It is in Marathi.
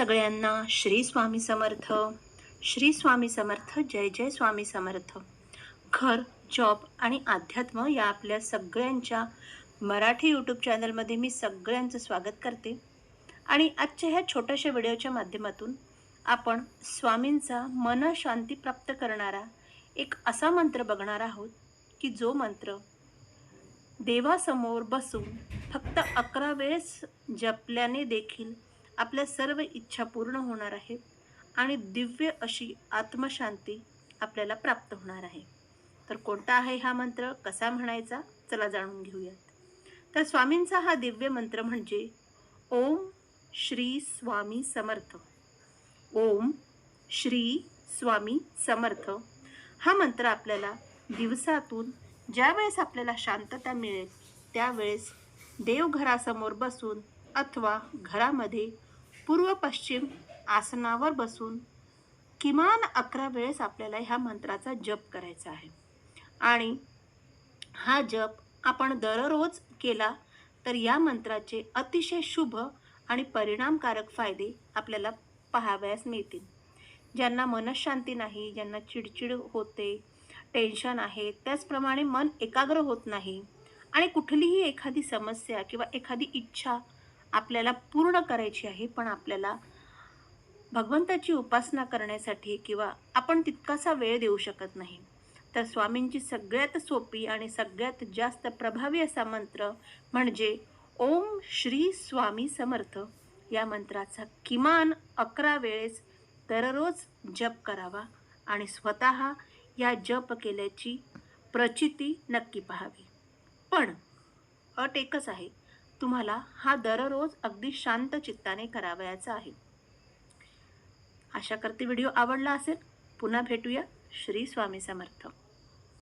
सगळ्यांना श्री स्वामी समर्थ. श्री स्वामी समर्थ जय जय स्वामी समर्थ. घर जॉब आणि अध्यात्म या आपल्या सगळ्यांच्या मराठी यूट्यूब चॅनलमध्ये मी सगळ्यांचं स्वागत करते. आणि आजच्या ह्या छोट्याशा व्हिडिओच्या माध्यमातून आपण स्वामींचा मन शांती प्राप्त करणारा एक असा मंत्र बघणार आहोत की जो मंत्र देवासमोर बसून फक्त अकरा वेळेस जपल्याने देखील आपल्या सर्व इच्छा पूर्ण होणार आहेत आणि दिव्य अशी आत्मशांती आपल्याला प्राप्त होणार आहे. तर कोणता आहे हा मंत्र? कसा म्हणायचा? चला जाणून घेऊयात. तर स्वामींचा हा दिव्य मंत्र म्हणजे ओम श्री स्वामी समर्थ. ओम श्री स्वामी समर्थ. हा मंत्र आपल्याला दिवसातून ज्यावेळेस आपल्याला शांतता मिळेल त्यावेळेस देवघरासमोर बसून अथवा घरामध्ये पूर्व पश्चिम आसनावर बसून किमान अकरा वेळेस आपल्याला ह्या मंत्राचा जप करायचा आहे. आणि हा जप आपण दररोज केला तर या मंत्राचे अतिशय शुभ आणि परिणामकारक फायदे आपल्याला पाहावयास मिळतील. ज्यांना मनशांती नाही ज्यांना चिडचिड होते टेन्शन आहे त्याचप्रमाणे मन एकाग्र होत नाही आणि कुठलीही एखादी समस्या किंवा एखादी इच्छा आपल्याला पूर्ण करायची आहे पण आपल्याला भगवंताची उपासना करण्यासाठी किंवा आपण तितकासा वेळ देऊ शकत नाही. तर स्वामींची सगळ्यात सोपी आणि सगळ्यात जास्त प्रभावी असा मंत्र म्हणजे ओम श्री स्वामी समर्थ. या मंत्राचा किमान अकरा वेळेस दररोज जप करावा आणि स्वतः या जप केल्याची प्रचिती नक्की पाहावी. पण अट एकच आहे. तुम्हाला हा दररोज अगदी शांत चित्ताने करावयाचा आहे. आशा करते व्हिडिओ आवडला असेल. पुन्हा भेटूया. श्री स्वामी समर्थ.